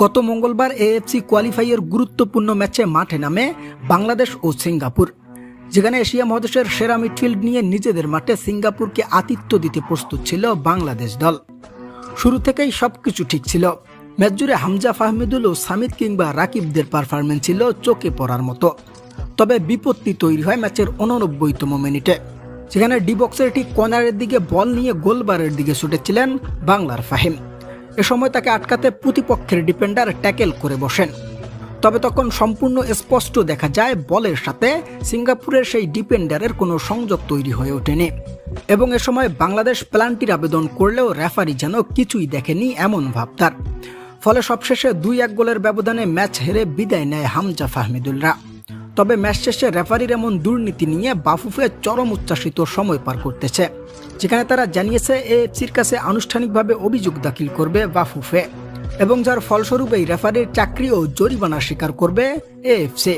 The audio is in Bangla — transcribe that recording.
গত মঙ্গলবার এএফসি কোয়ালিফাইয়ের গুরুত্বপূর্ণ ম্যাচে মাঠে নামে বাংলাদেশ ও সিঙ্গাপুর। যেখানে এশিয়া মহাদেশের সেরা মিডফিল্ড নিয়ে নিজেদের মাঠে সিঙ্গাপুরকে আতিথ্য দিতে প্রস্তুত ছিল বাংলাদেশ দল। শুরু থেকেই সবকিছু ঠিক ছিল। ম্যাচ জুড়ে হামজা ফাহমিদুল ও সামিদ কিংবা রাকিবদের পারফরমেন্স ছিল চোখে পড়ার মতো। তবে বিপত্তি তৈরি হয় ম্যাচের উননব্বইতম মিনিটে। সেখানে ডি বক্সের ঠিক কর্নারের দিকে বল নিয়ে গোলবারের দিকে ছুটেছিলেন বাংলার ফাহিম। এ সময় তাকে আটকাতে প্রতিপক্ষের ডিফেন্ডার ট্যাকেল করে বসেন। তবে তখন সম্পূর্ণ স্পষ্ট দেখা যায় বলের সাথে সিঙ্গাপুরের সেই ডিফেন্ডারের কোনো সংযোগ তৈরি হয়ে ওঠেনি। এবং এ সময় বাংলাদেশ প্লান্টির আবেদন করলেও রেফারি যেন কিছুই দেখেনি এমন ভাবতার ফলে সবশেষে দুই এক গোলের ব্যবধানে ম্যাচ হেরে বিদায় নেয় হামজা ফাহমিদুলরা। তবে ম্যাচ শেষে রেফারির এমন দুর্নীতি নিয়ে বাফুফে চরম উচ্ছ্বাসিত সময় পার করতেছে। যেখানে তারা জানিয়েছে, এএফসির কাছে আনুষ্ঠানিকভাবে অভিযোগ দাখিল করবে বাফুফে এবং যার ফলস্বরূপ এই রেফারির চাকরি ও জরিমানা স্বীকার করবে এএফসি।